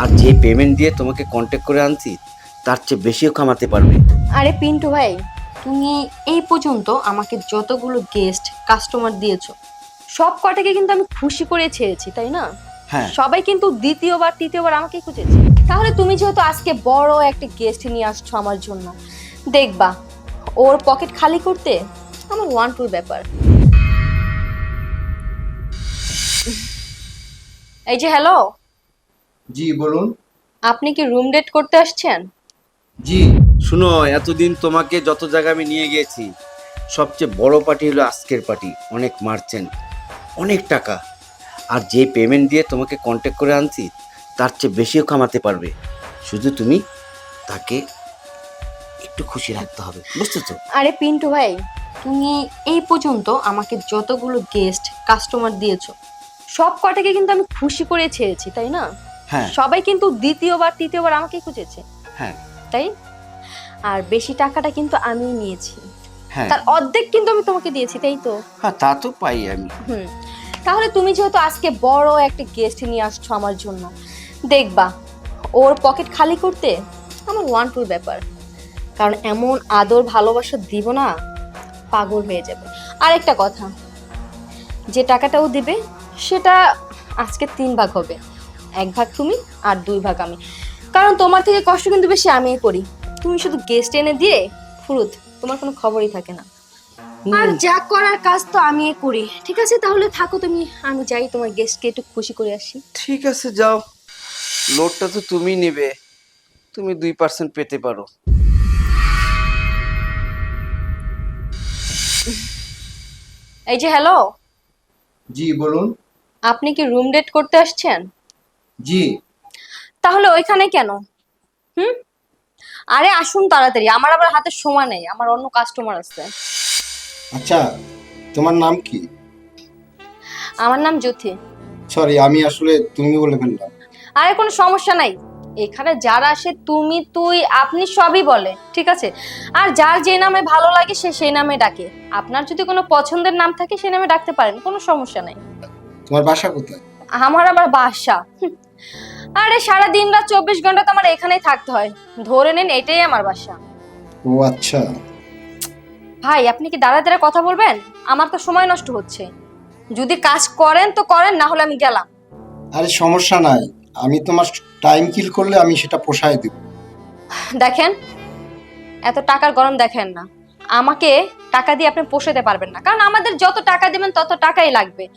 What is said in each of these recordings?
আর যে পেমেন্ট দিয়ে তোমাকে কন্ট্যাক্ট করে আনছি তার চেয়ে বেশিও কামাতে পারবে। আরে পিন্টু ভাই তুমি এই পর্যন্ত আমাকে যতগুলো গেস্ট কাস্টমার দিয়েছ সব কটাকে কিন্তু আমি খুশি করে ছেড়েছি তাই না? হ্যাঁ। সবাই কিন্তু দ্বিতীয়বার তৃতীয়বার আমাকে খুঁজেছে। তাহলে তুমি যেহেতু আজকে বড় একটা গেস্ট নিয়ে আসছো আমার জন্য দেখবা ওর পকেট খালি করতে আমার ওয়ান টুর ব্যাপার। এই যে হ্যালো জি বলুন। আপনি কি রুম ডেট করতে আসছেন? জি। শুনো এতদিন তোমাকে যত জায়গা আমি নিয়ে গিয়েছি সবচেয়ে বড় পার্টি হলো আজকের পার্টি অনেক মার্চেন্ট অনেক টাকা। আর যে পেমেন্ট দিয়ে তোমাকে কন্ট্যাক্ট করে আনছি তার চেয়ে বেশিও কামাতে পারবে। শুধু তুমি তাকে একটু খুশি রাখতে হবে বুঝতে তো? আরে পিন্টু ভাই তুমি এই পর্যন্ত আমাকে যতগুলো গেস্ট কাস্টমার দিয়েছ সব কটাকে কিন্তু আমি খুশি করে ছেড়েছি তাই না? হ্যাঁ। সবাই কিন্তু দ্বিতীয়বার তৃতীয়বার আমাকে খুঁজেছে। হ্যাঁ। তাই? আর বেশি টাকাটা কিন্তু আমি নিয়েছি। হ্যাঁ। তার অর্ধেক কিন্তু আমি তোমাকে দিয়েছি তাই তো? হ্যাঁ তা তো পাই আমি। হুম। তাহলে তুমি যেহেতু আজকে বড় একটা গেস্ট নিয়ে আসছো আমার জন্য দেখবা ওর পকেট খালি করতে আমার ওয়ান টুর ব্যাপার। কারণ এমন আদর ভালোবাসা দিব না পাগল হয়ে যাবে। আর একটা কথা যে টাকাটা ও দিবে সেটা আজকে তিন ভাগ হবে। এক ভাগ তুমি আর দুই ভাগ আমি। কারণ তোমার থেকে কষ্ট কিন্তু বেশি আমিই করি। তুমি শুধু গেস্ট এনে দিয়ে ফুরুত তোমার কোনো খবরই থাকে না। আর যা করার কাজ তো আমি করি। ঠিক আছে? তাহলে থাকো তুমি আমি যাই তোমার গেস্টকে একটু খুশি করে আসি। ঠিক আছে যাও। লোডটা তো তুমি নেবে। তুমি দুই পার্সেন্ট পেতে পারো। এই যে হ্যালো জি বলুন। আপনি কি রুম ডেট করতে আসছেন? জি। তাহলে ওইখানে কেন? হুম? আরে আসুন তাড়াতাড়ি আমার আবার হাতে সময় নেই আমার অন্য কাস্টমার আছে। আচ্ছা তোমার নাম কি? আমার নাম জ্যোতি। সরি আমি আসলে তুমি বলে ফেললাম। আরে কোনো সমস্যা নাই এখানে যারা আসে তুমি তুই আপনি সবই বলে ঠিক আছে? আর যার যে নামে ভালো লাগে সে সেই নামে ডাকে। আপনার যদি কোনো পছন্দের নাম থাকে সেই নামে ডাকতে পারেন কোনো সমস্যা নাই। তোমার বাসা কোথায়? আমার আবার বাসা। আরে সারা দিন রাত চব্বিশ ঘণ্টা তো আমার এখানেই থাকতে হয়। ধরে নিন এটাই আমার বাসা। ও আচ্ছা। ভাই আপনি কি দাঁড়া দাঁড়া কথা বলবেন? আমার তো সময় নষ্ট হচ্ছে। যদি কাজ করেন তো করেন না হলে আমি গেলাম। আরে সমস্যা নাই। আমি তোমার টাইম কিল করলে আমি সেটা পোষায় দেব। দেখেন এত টাকার গরম দেখেন না। আমাকে টাকা দিয়ে আপনি পোষাতে পারবেন না। কারণ আমাদের যত টাকা দেবেন তত টাকাই লাগবে।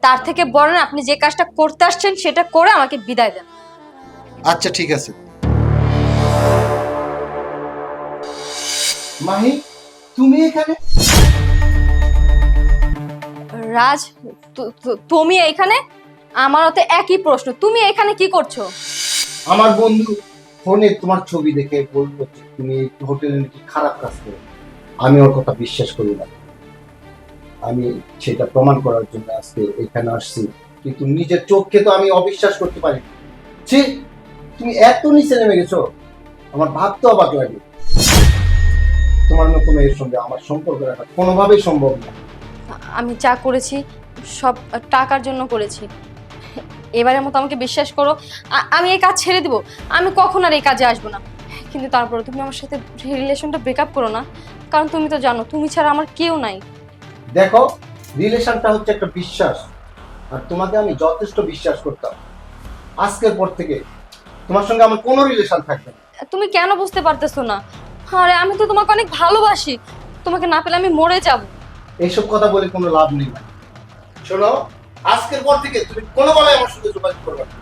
তার থেকে বলেন আপনি যে কাজটা করতে আসছেন সেটা করে আমাকে বিদায় দেন। আচ্ছা ঠিক আছে। মাহি তুমি এখানে? রাজ তু- তু- তুমি এখানে? আমারও তো একই প্রশ্ন। তুমি এখানে কি করছ? আমার বন্ধু ফোনে তোমার ছবি দেখে বলল যে তুমি হোটেলে নাকি খারাপ কাজ করো আমি ওর কথা বিশ্বাস করি না। আমি সেটা প্রমাণ করার জন্য আজকে এখানে আসছি। কিন্তু নিজের চোখকে তো আমি অবিশ্বাস করতে পারি। ছি, তুমি এত নিচে নেমে গেছো। আমার ভাবতে অবাক লাগে। তোমার মতো মেয়ের সঙ্গে আমার সম্পর্ক রাখা কোনোভাবেই সম্ভব না। আমি যা করেছি, সব টাকার জন্য করেছি। এবারের মতো আমাকে বিশ্বাস করো আমি এই কাজ ছেড়ে দিব। আমি কখন আর এই কাজে আসব না। কিন্তু তারপরে তুমি আমার সাথে রিলেশনটা ব্রেকআপ করো না। কারণ তুমি তো জানো তুমি ছাড়া আমার কেউ নাই। দেখো রিলেশনটা হচ্ছে একটা বিশ্বাস আর তোমাকে আমি যথেষ্ট বিশ্বাস করতাম। আজকের পর থেকে তোমার সঙ্গে আমার কোনো রিলেশন থাকবে না। তুমি কেন বুঝতে পারতেছো না? আরে আমি তো তোমাকে অনেক ভালোবাসি। তোমাকে না পেলে আমি মরে যাব। এইসব কথা বলে কোনো লাভ নেই। শোনো আজকের পর থেকে তুমি কোনো বেলায় আমার সঙ্গে যোগাযোগ করবে না।